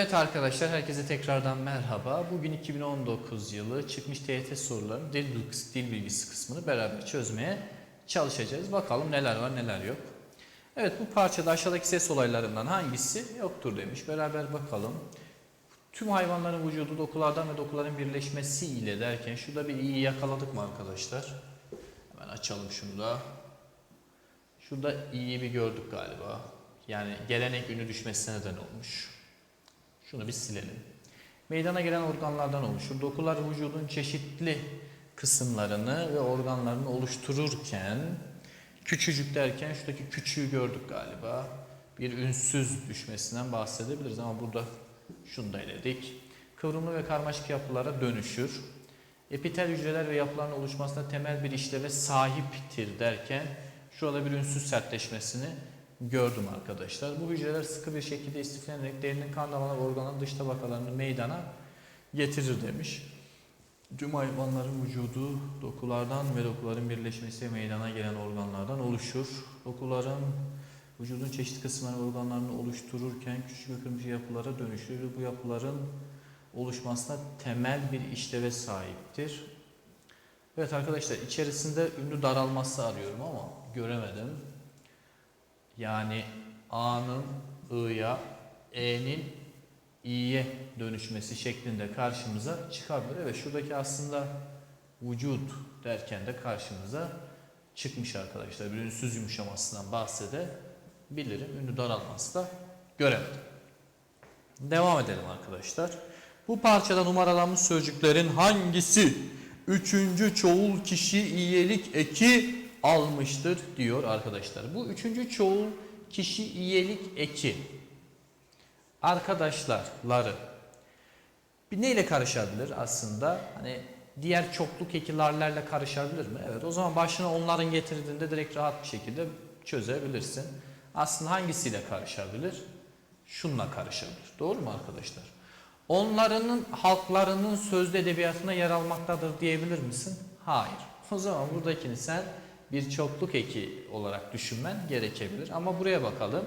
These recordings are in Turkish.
Evet arkadaşlar herkese tekrardan merhaba. Bugün 2019 yılı çıkmış TYT sorularının dil dil bilgisi kısmını beraber çözmeye çalışacağız. Bakalım neler var neler yok. Evet bu parçada aşağıdaki ses olaylarından hangisi yoktur demiş. Beraber bakalım. Tüm hayvanların vücudu dokulardan ve dokuların birleşmesi ile derken şurada bir iyi yakaladık mı arkadaşlar? Hemen açalım şunu da. Şurada iyi bir gördük galiba. Yani gelenek ünü düşmesine neden olmuş. Şunu bir silelim. Meydana gelen organlardan oluşur. Dokular vücudun çeşitli kısımlarını ve organlarını oluştururken küçücük derken şuradaki küçüğü gördük galiba. Bir ünsüz düşmesinden bahsedebiliriz ama burada şunu da eledik. Kıvrımlı ve karmaşık yapılara dönüşür. Epitel hücreler ve yapıların oluşmasında temel bir işleve sahiptir derken şurada bir ünsüz sertleşmesini gördüm arkadaşlar. Bu hücreler sıkı bir şekilde istiflenerek derinin kan damarları organların dış tabakalarını meydana getirir demiş. Tüm hayvanların vücudu dokulardan ve dokuların birleşmesi meydana gelen organlardan oluşur. Dokuların vücudun çeşitli kısımları organlarını oluştururken küçük ve kırmızı yapılara dönüşür. ve Bu yapıların oluşmasına temel bir işleve sahiptir. Evet arkadaşlar içerisinde ünlü daralması arıyorum ama göremedim. Yani A'nın I'ya, E'nin İ'ye dönüşmesi şeklinde karşımıza çıkabilir. Evet şuradaki aslında vücut derken de karşımıza çıkmış arkadaşlar. Bir ünsüz yumuşamasından bahsedebilirim. Ünlü daralması da göremedim. Devam edelim arkadaşlar. Bu parçada numaralanmış sözcüklerin hangisi üçüncü çoğul kişi iyilik eki almıştır diyor arkadaşlar. Bu üçüncü çoğul kişi iyilik eki arkadaşlarları bir neyle karışabilir aslında? Hani diğer çokluk ekilerlerle karışabilir mi? Evet o zaman başına onların getirdiğinde direkt rahat bir şekilde çözebilirsin. Aslında hangisiyle karışabilir? Şunla karışabilir. Doğru mu arkadaşlar? Onlarının halklarının sözlü edebiyatına yer almaktadır diyebilir misin? Hayır. O zaman buradakini sen bir çokluk eki olarak düşünmen gerekebilir. Ama buraya bakalım.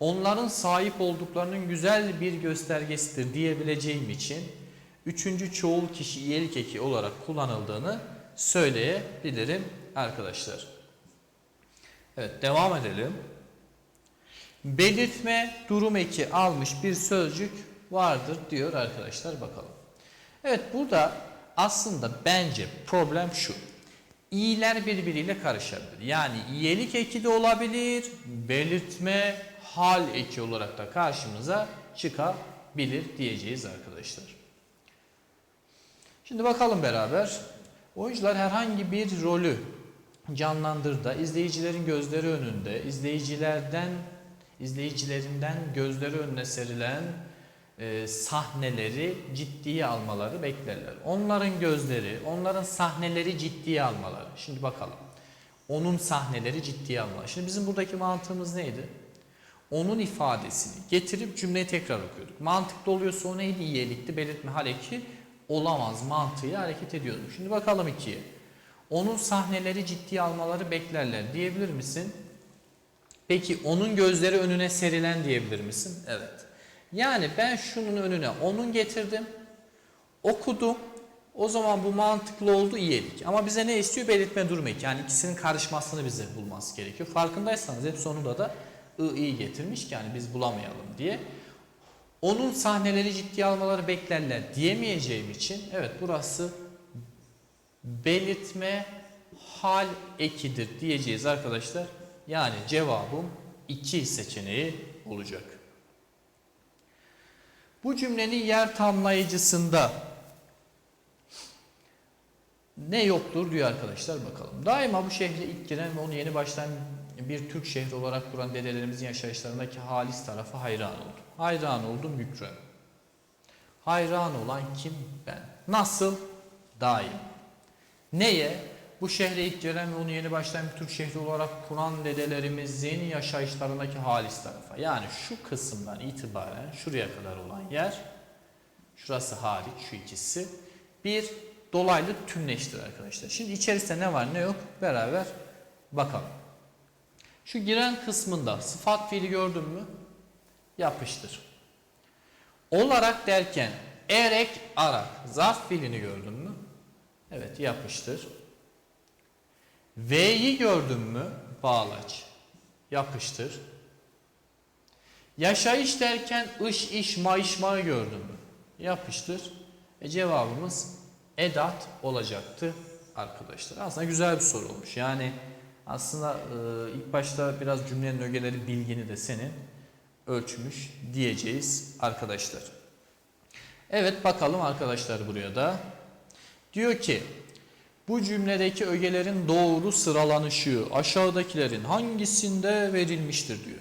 Onların sahip olduklarının güzel bir göstergesidir diyebileceğim için üçüncü çoğul kişi iyilik eki olarak kullanıldığını söyleyebilirim arkadaşlar. Evet devam edelim. Belirtme durum eki almış bir sözcük vardır diyor arkadaşlar bakalım. Evet burada aslında bence problem şu. İyiler birbiriyle karışabilir. Yani iyilik eki de olabilir, belirtme hal eki olarak da karşımıza çıkabilir diyeceğiz arkadaşlar. Şimdi bakalım beraber. Oyuncular herhangi bir rolü canlandırda izleyicilerin gözleri önünde, izleyicilerden izleyicilerinden gözleri önüne serilen e, sahneleri ciddiye almaları beklerler. Onların gözleri, onların sahneleri ciddiye almaları. Şimdi bakalım. Onun sahneleri ciddiye almaları. Şimdi bizim buradaki mantığımız neydi? Onun ifadesini getirip cümleyi tekrar okuyorduk. Mantıklı oluyorsa o neydi? İyilikti, belirtme haleki olamaz mantığıyla hareket ediyorduk. Şimdi bakalım ikiye. Onun sahneleri ciddiye almaları beklerler diyebilir misin? Peki onun gözleri önüne serilen diyebilir misin? Evet. Yani ben şunun önüne onun getirdim, okudum. O zaman bu mantıklı oldu iyilik. Ama bize ne istiyor? Belirtme durumu. Yani ikisinin karışmasını bize bulması gerekiyor. Farkındaysanız hep sonunda da ı iyi getirmiş ki yani biz bulamayalım diye. Onun sahneleri ciddiye almaları beklerler diyemeyeceğim için evet burası belirtme hal ekidir diyeceğiz arkadaşlar. Yani cevabım 2 seçeneği olacak. Bu cümlenin yer tamlayıcısında ne yoktur diyor arkadaşlar bakalım. Daima bu şehre ilk giren ve onu yeni baştan bir Türk şehri olarak kuran dedelerimizin yaşayışlarındaki halis tarafı hayran oldum. Hayran oldum Mükrem. Hayran olan kim? Ben. Nasıl? Daim. Neye? Bu şehre ilk gelen ve onu yeni baştan bir Türk şehri olarak kuran dedelerimizin yaşayışlarındaki halis tarafa. Yani şu kısımdan itibaren şuraya kadar olan yer, şurası hariç şu ikisi, bir dolaylı tümleştir arkadaşlar. Şimdi içerisinde ne var ne yok beraber bakalım. Şu giren kısmında sıfat fiili gördün mü? Yapıştır. Olarak derken erek arak zarf fiilini gördün mü? Evet yapıştır. V'yi gördün mü? Bağlaç. Yapıştır. Yaşayış derken ış iş mayışmayı gördün mü? Yapıştır. E cevabımız edat olacaktı arkadaşlar. Aslında güzel bir soru olmuş. Yani aslında e, ilk başta biraz cümlenin ögeleri bilgini de senin ölçmüş diyeceğiz arkadaşlar. Evet bakalım arkadaşlar buraya da. Diyor ki bu cümledeki ögelerin doğru sıralanışı aşağıdakilerin hangisinde verilmiştir diyor.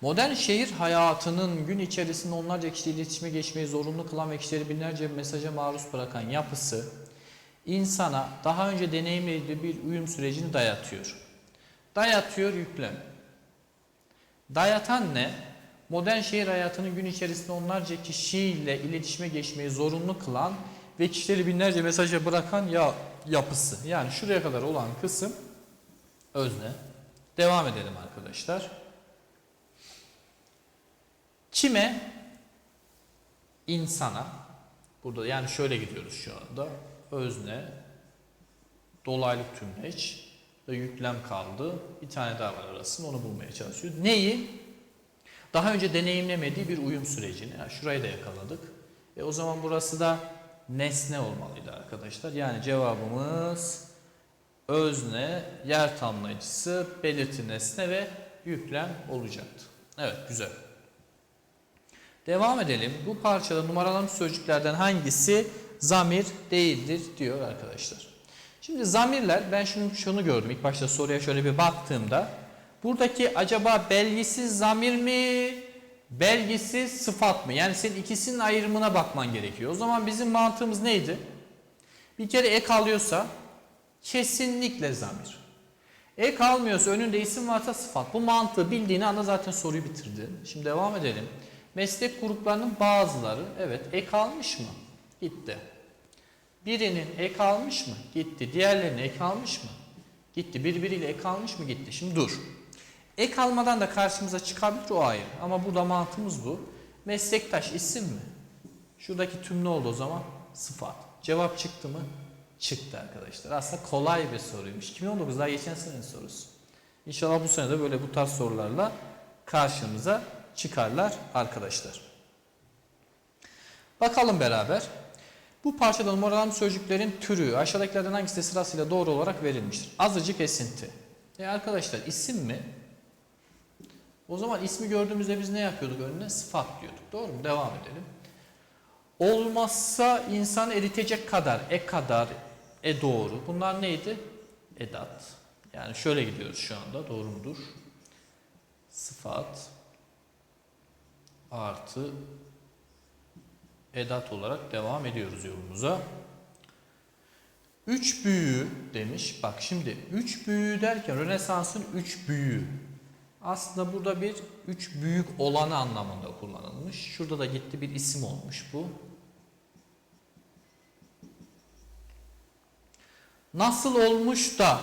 Modern şehir hayatının gün içerisinde onlarca kişiyle iletişime geçmeyi zorunlu kılan ve kişileri binlerce mesaja maruz bırakan yapısı insana daha önce deneyimlediği bir uyum sürecini dayatıyor. Dayatıyor yüklem. Dayatan ne? Modern şehir hayatının gün içerisinde onlarca kişiyle iletişime geçmeyi zorunlu kılan ve kişileri binlerce mesaja bırakan ya yapısı. Yani şuraya kadar olan kısım özne. Devam edelim arkadaşlar. Kime? İnsana. Burada yani şöyle gidiyoruz şu anda. Özne, dolaylı tümleç ve yüklem kaldı. Bir tane daha var arasında onu bulmaya çalışıyor. Neyi? Daha önce deneyimlemediği bir uyum sürecini. Yani şurayı da yakaladık. E o zaman burası da nesne olmalıydı arkadaşlar. Yani cevabımız özne, yer tamlayıcısı, belirti nesne ve yüklem olacaktı. Evet güzel. Devam edelim. Bu parçada numaralanmış sözcüklerden hangisi zamir değildir diyor arkadaşlar. Şimdi zamirler ben şunu şunu gördüm. İlk başta soruya şöyle bir baktığımda buradaki acaba belgisiz zamir mi? Belgisiz sıfat mı? Yani senin ikisinin ayrımına bakman gerekiyor. O zaman bizim mantığımız neydi? Bir kere ek alıyorsa kesinlikle zamir. Ek almıyorsa önünde isim varsa sıfat. Bu mantığı bildiğini anda zaten soruyu bitirdin. Şimdi devam edelim. Meslek gruplarının bazıları evet ek almış mı? Gitti. Birinin ek almış mı? Gitti. Diğerlerinin ek almış mı? Gitti. Birbiriyle ek almış mı? Gitti. Şimdi dur. Ek almadan da karşımıza çıkabilir o ayrı. Ama burada mantığımız bu. Meslektaş isim mi? Şuradaki tüm ne oldu o zaman? Sıfat. Cevap çıktı mı? Çıktı arkadaşlar. Aslında kolay bir soruymuş. 2019 daha geçen senenin sorusu. İnşallah bu sene de böyle bu tarz sorularla karşımıza çıkarlar arkadaşlar. Bakalım beraber. Bu parçada numaralan sözcüklerin türü aşağıdakilerden hangisi sırasıyla doğru olarak verilmiştir? Azıcık esinti. E arkadaşlar isim mi? O zaman ismi gördüğümüzde biz ne yapıyorduk önüne? Sıfat diyorduk. Doğru mu? Devam edelim. Olmazsa insan eritecek kadar, e kadar, e doğru. Bunlar neydi? Edat. Yani şöyle gidiyoruz şu anda. Doğru mudur? Sıfat artı edat olarak devam ediyoruz yolumuza. Üç büyüğü demiş. Bak şimdi üç büyüğü derken Rönesans'ın üç büyüğü. Aslında burada bir üç büyük olanı anlamında kullanılmış. Şurada da gitti bir isim olmuş bu. Nasıl olmuş da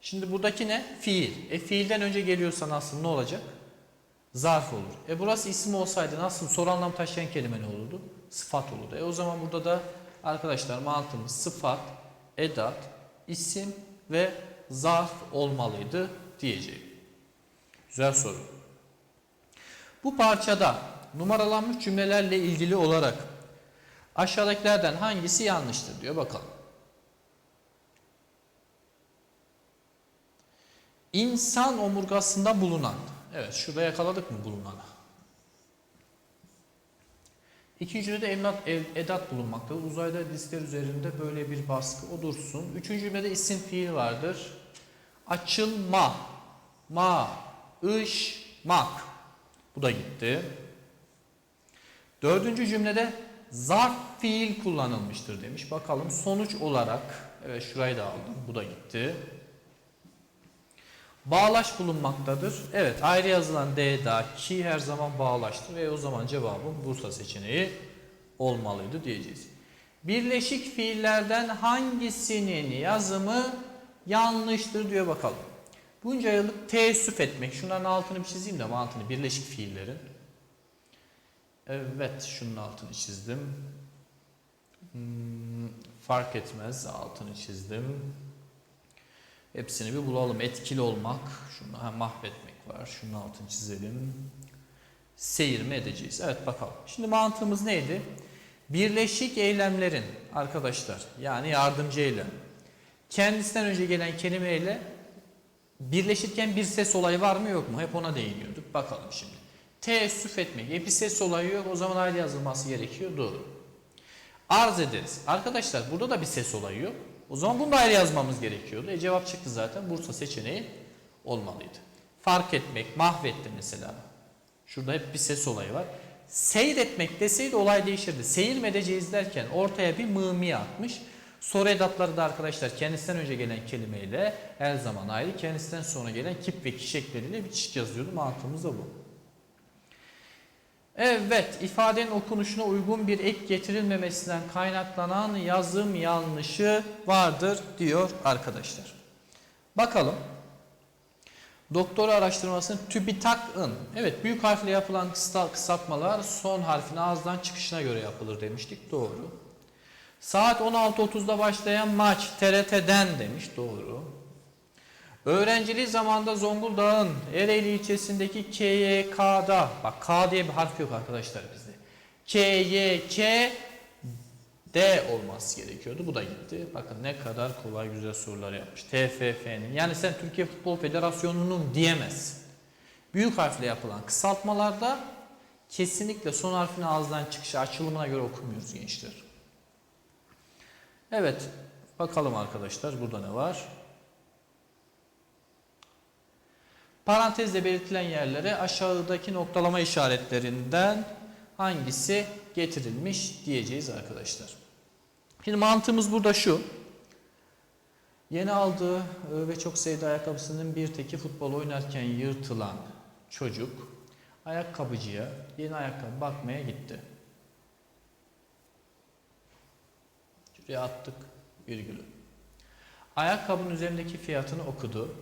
Şimdi buradaki ne? Fiil. E fiilden önce geliyorsa nasıl ne olacak? Zarf olur. E burası isim olsaydı nasıl soru anlam taşıyan kelime ne olurdu? Sıfat olurdu. E o zaman burada da arkadaşlar mantığımız sıfat, edat, isim ve zarf olmalıydı diyeceğim. Güzel soru. Bu parçada numaralanmış cümlelerle ilgili olarak aşağıdakilerden hangisi yanlıştır diyor bakalım. İnsan omurgasında bulunan. Evet şurada yakaladık mı bulunanı? İkinci emlak, ev, edat bulunmaktadır. Uzayda diskler üzerinde böyle bir baskı o dursun. Üçüncü cümlede isim fiil vardır. Açılma, ma, ış, mak. Bu da gitti. Dördüncü cümlede zarf fiil kullanılmıştır demiş. Bakalım sonuç olarak, evet şurayı da aldım. Bu da gitti. Bağlaç bulunmaktadır. Evet ayrı yazılan D da ki her zaman bağlaştır ve o zaman cevabım Bursa seçeneği olmalıydı diyeceğiz. Birleşik fiillerden hangisinin yazımı yanlıştır diyor bakalım. Bunca yıllık teessüf etmek. Şunların altını bir çizeyim de mantığını birleşik fiillerin. Evet, şunun altını çizdim. Hmm, fark etmez, altını çizdim. Hepsini bir bulalım. Etkili olmak, şunu ha, mahvetmek var. Şunun altını çizelim. Seyir mi edeceğiz? Evet bakalım. Şimdi mantığımız neydi? Birleşik eylemlerin arkadaşlar yani yardımcı eylem. Kendisinden önce gelen kelimeyle birleşirken bir ses olayı var mı yok mu? Hep ona değiniyorduk. Bakalım şimdi. Teessüf etmek. E bir ses olayı yok o zaman ayrı yazılması gerekiyor. Doğru. Arz ederiz. Arkadaşlar burada da bir ses olayı yok. O zaman bunu da ayrı yazmamız gerekiyordu. E cevap çıktı zaten. Bursa seçeneği olmalıydı. Fark etmek, mahvetti mesela. Şurada hep bir ses olayı var. Seyretmek deseydi olay değişirdi. Seyir mi edeceğiz derken ortaya bir mımi atmış. Soru edatları da arkadaşlar kendisinden önce gelen kelimeyle her zaman ayrı. Kendisinden sonra gelen kip ve kişekleriyle bir çift yazıyordu. Mantığımız da bu. Evet, ifadenin okunuşuna uygun bir ek getirilmemesinden kaynaklanan yazım yanlışı vardır diyor arkadaşlar. Bakalım. Doktora araştırmasının TÜBİTAK'ın, evet büyük harfle yapılan kısa- kısaltmalar son harfin ağızdan çıkışına göre yapılır demiştik. Doğru. Saat 16.30'da başlayan maç TRT'den demiş. Doğru. Öğrenciliği zamanında Zonguldak'ın Ereğli ilçesindeki KYK'da, bak K diye bir harf yok arkadaşlar bizde. KYK D olması gerekiyordu. Bu da gitti. Bakın ne kadar kolay güzel sorular yapmış. TFF'nin. Yani sen Türkiye Futbol Federasyonu'nun diyemezsin. Büyük harfle yapılan kısaltmalarda kesinlikle son harfin ağızdan çıkışı açılımına göre okumuyoruz gençler. Evet. Bakalım arkadaşlar burada ne var? Parantezle belirtilen yerlere aşağıdaki noktalama işaretlerinden hangisi getirilmiş diyeceğiz arkadaşlar. Şimdi mantığımız burada şu. Yeni aldığı e, ve çok sevdiği ayakkabısının bir teki futbol oynarken yırtılan çocuk ayakkabıcıya yeni ayakkabı bakmaya gitti. Şuraya attık virgülü. Ayakkabının üzerindeki fiyatını okudu.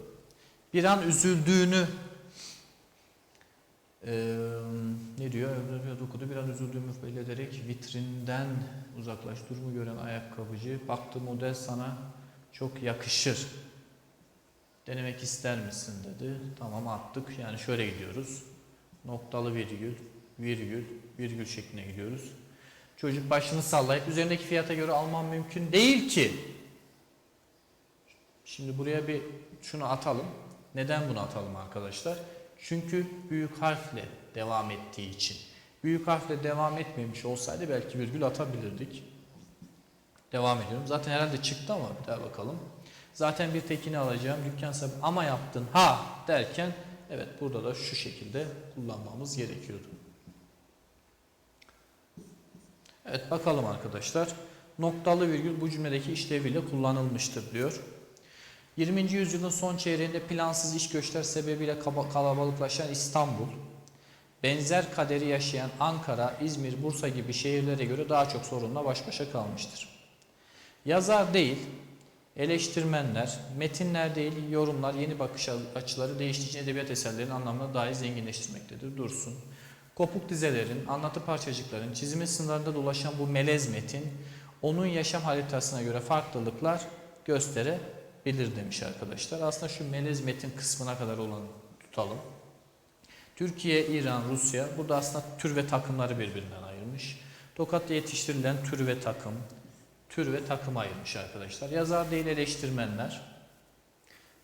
Bir an üzüldüğünü ee, ne diyor? Fiyat okudu. Bir an üzüldüğümü belli ederek vitrinden uzaklaş. Durumu gören ayakkabıcı baktı model sana çok yakışır. Denemek ister misin dedi. Tamam attık. Yani şöyle gidiyoruz. Noktalı virgül, virgül, virgül şeklinde gidiyoruz. Çocuk başını sallayıp üzerindeki fiyata göre almam mümkün değil ki. Şimdi buraya bir şunu atalım. Neden bunu atalım arkadaşlar? Çünkü büyük harfle devam ettiği için. Büyük harfle devam etmemiş olsaydı belki virgül atabilirdik. Devam ediyorum. Zaten herhalde çıktı ama bir daha bakalım. Zaten bir tekini alacağım. Dükkan sahibi ama yaptın ha derken evet burada da şu şekilde kullanmamız gerekiyordu. Evet bakalım arkadaşlar. Noktalı virgül bu cümledeki işleviyle kullanılmıştır diyor. 20. yüzyılın son çeyreğinde plansız iş göçler sebebiyle kalabalıklaşan İstanbul, benzer kaderi yaşayan Ankara, İzmir, Bursa gibi şehirlere göre daha çok sorunla baş başa kalmıştır. Yazar değil, eleştirmenler, metinler değil, yorumlar, yeni bakış açıları değiştiği edebiyat eserlerinin anlamını dahi zenginleştirmektedir. Dursun. Kopuk dizelerin, anlatı parçacıkların, çizimi sınırlarında dolaşan bu melez metin, onun yaşam haritasına göre farklılıklar gösterebilir demiş arkadaşlar. Aslında şu melez metin kısmına kadar olanı tutalım. Türkiye, İran, Rusya, burada aslında tür ve takımları birbirinden ayırmış. Tokat'ta yetiştirilen tür ve takım, tür ve takım ayırmış arkadaşlar. Yazar değil eleştirmenler.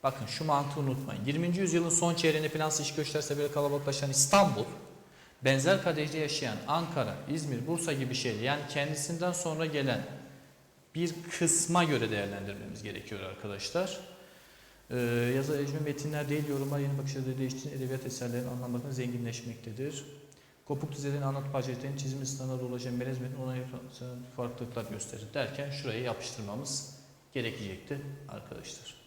Bakın şu mantığı unutmayın. 20. yüzyılın son çeyreğinde finansal iş göçler sebebiyle kalabalıklaşan İstanbul, benzer kadehte yaşayan Ankara, İzmir, Bursa gibi şehirler yani kendisinden sonra gelen bir kısma göre değerlendirmemiz gerekiyor arkadaşlar. Ee, yazar ecmi metinler değil yorumlar yeni bakış açıları değiştiğinde edebiyat eserlerinin anlamlarını zenginleşmektedir. Kopuk dizelerin anlat parçalarının çizimi standartı ulaşan melez metin ona farklılıklar gösterir derken şurayı yapıştırmamız gerekecekti arkadaşlar.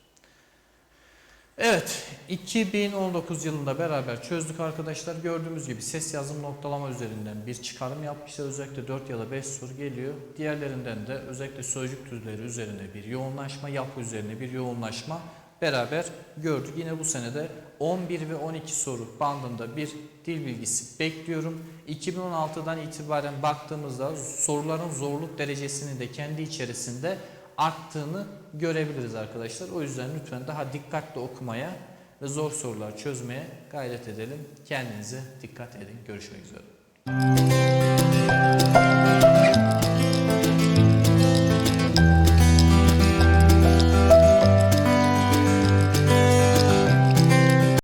Evet, 2019 yılında beraber çözdük arkadaşlar. Gördüğümüz gibi ses yazım noktalama üzerinden bir çıkarım yapmışlar. Özellikle 4 ya da 5 soru geliyor. Diğerlerinden de özellikle sözcük türleri üzerine bir yoğunlaşma, yapı üzerine bir yoğunlaşma beraber gördük. Yine bu senede 11 ve 12 soru bandında bir dil bilgisi bekliyorum. 2016'dan itibaren baktığımızda soruların zorluk derecesinin de kendi içerisinde arttığını görebiliriz arkadaşlar. O yüzden lütfen daha dikkatli okumaya ve zor sorular çözmeye gayret edelim. Kendinize dikkat edin. Görüşmek üzere.